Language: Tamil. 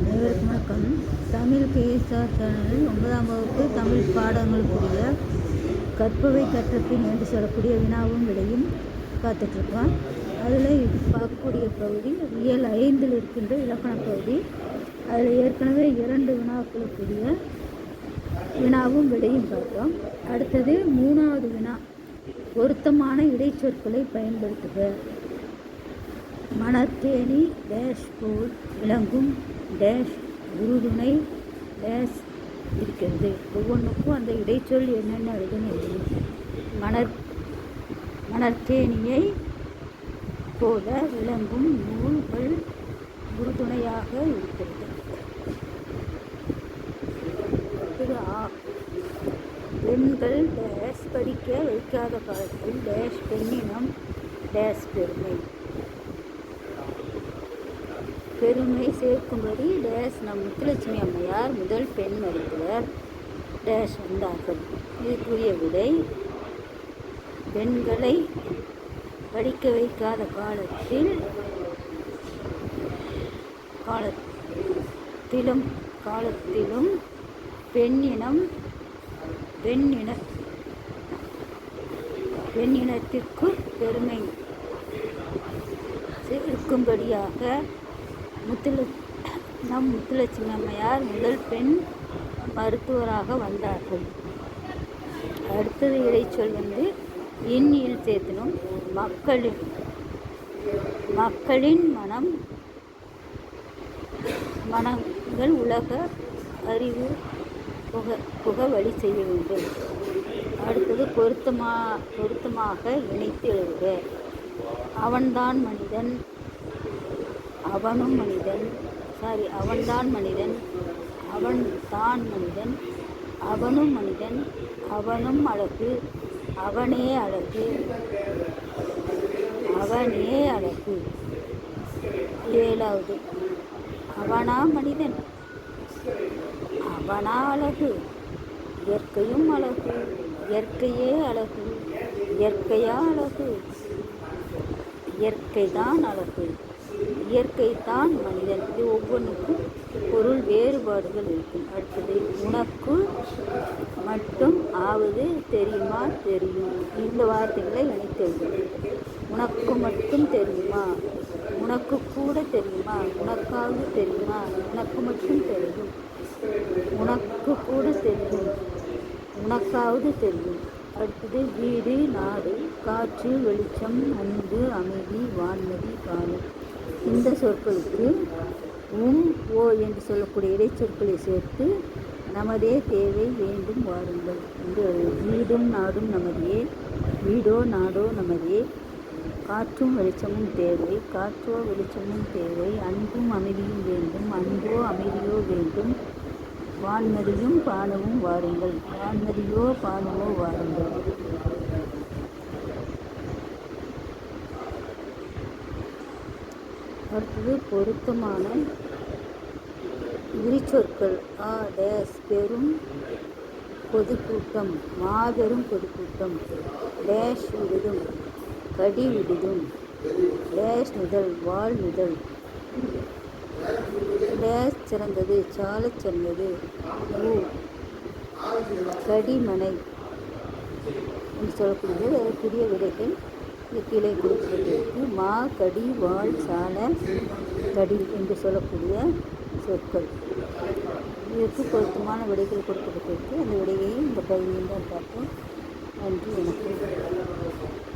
அனைவருக்கும் வணக்கம். தமிழ் கேஎஸ்ஆர் சேனலில் ஒன்பதாம் வகுப்பு தமிழ் பாடங்களுக்குரிய கற்பவை கற்றத்தின் என்று சொல்லக்கூடிய வினாவும் விடையும் பார்த்துட்ருக்கோம் அதில் இது பார்க்கக்கூடிய பகுதி இயல் ஐந்தில் இருக்கின்ற இலக்கண பகுதி. அதில் ஏற்கனவே இரண்டு வினாக்களுக்குரிய வினாவும் விடையும் பார்த்தோம். அடுத்தது மூணாவது வினா பொருத்தமான இடைச்சொற்களை பயன்படுத்துக. மணத்தேனி டேஷ் போல் விளங்கும் டேஷ் உறுதுணை டேஷ் இருக்கிறது. ஒவ்வொன்றுக்கும் அந்த இடைச்சொல் என்னென்ன எழுதுன்னு எழுதணும் மணர் மணற்தேனியை போல விளங்கும் நூல்கள் உறுதுணையாக இருக்கிறது. திரு ஆ பெண்கள் டேஷ் படிக்க வைக்காத காலத்தில் டேஷ் பெண்ணினம் டேஷ் பெருமை. பெருமை சேர்க்கும்படி டேஸ் நம் முத்துலட்சுமி அம்மையார் முதல் பெண் மருத்துவர். டேஷ் வந்தார்கள் இதுக்குரிய விடை பெண்களை படிக்க வைக்காத காலத்தில் காலத்திலும் காலத்திலும் பெண்ணினம் பெண்ணின பெண்ணினத்திற்கு பெருமை இருக்கும்படியாக முத்துல நம் முத்துலட்சுமி அம்மையார் முதல் பெண் மருத்துவராக வந்தார்கள். அடுத்தது இடைச்சொல் வந்து இன்னில் சேர்த்தனும் மக்களின் மக்களின் மனம் மனங்கள் உலக அறிவு புக புக வழி செய்ய வேண்டும். அடுத்தது பொருத்தமா பொருத்தமாக இணைத்து எழுதுக. அவன்தான் மனிதன் அவனும் மனிதன். சாரி அவன்தான் மனிதன். அவன் தான் மனிதன். அவனும் மனிதன். அவனும் அழகு. அவனே அழகு. அவனே அழகு. ஏழாவது அவனா மனிதன். அவனா அழகு. இயற்கையும் அழகு. இயற்கையே அழகு. இயற்கையா அழகு. இயற்கை தான் அழகு. இயற்கை தான் மனிதன். இது ஒவ்வொன்றுக்கும் பொருள் வேறுபாடுகள் இருக்கும். அடுத்தது உனக்கு மட்டும் ஆவது தெரியுமா? தெரியும். இந்த வார்த்தைகளை இணைத்தது உனக்கு மட்டும் தெரியுமா? உனக்கு கூட தெரியுமா? உனக்காவது தெரியுமா? உனக்கு மட்டும் தெரியும். உனக்கு கூட தெரியும். உனக்காவது தெரியும். அடுத்தது வீடு நாடு காற்று வெளிச்சம் அன்பு அமைதி வான்மதி காலம். இந்த சொற்களுக்கு உம் ஓ என்று சொல்லக்கூடிய இடைச்சொற்களை சேர்த்து நமதே தேவை வேண்டும் வாருங்கள் என்று வீடும் நாடும் நமதே வீடோ நாடோ நமதே. காற்றும் வெளிச்சமும் தேவை காற்றோ வெளிச்சமும் தேவை. அன்பும் அமைதியும் வேண்டும் அன்போ அமைதியோ வேண்டும். வான்மதியும் பானவும் வாருங்கள் வான்மதியோ பானவோ வாருங்கள். அடுத்தது பொருத்தமான விரிச்சொற்கள். ஆ டேஸ் பெரும் பொதுக்கூட்டம் மாபெரும் பொதுக்கூட்டம். டேஷ் விடுதும் கடி விடுதும். டேஷ் முதல் வாழ் முதல். டேஷ் சிறந்தது சாலச் சிறந்தது. ஊ கடிமனை. என்று சொல்லக்கூடியது அதற்குரிய விடைகள் கீழே கொடுக்கப்பட்டிருக்கு மா கடி வாழ் சால கடி என்று சொல்லக்கூடிய சொற்கள். இதற்கு பொருத்தமான விடைகள் கொடுக்கப்பட்டிருக்கு. அந்த விடையையும் இந்த பகுதியில் தான் பார்த்தோம் நன்றி வணக்கம்.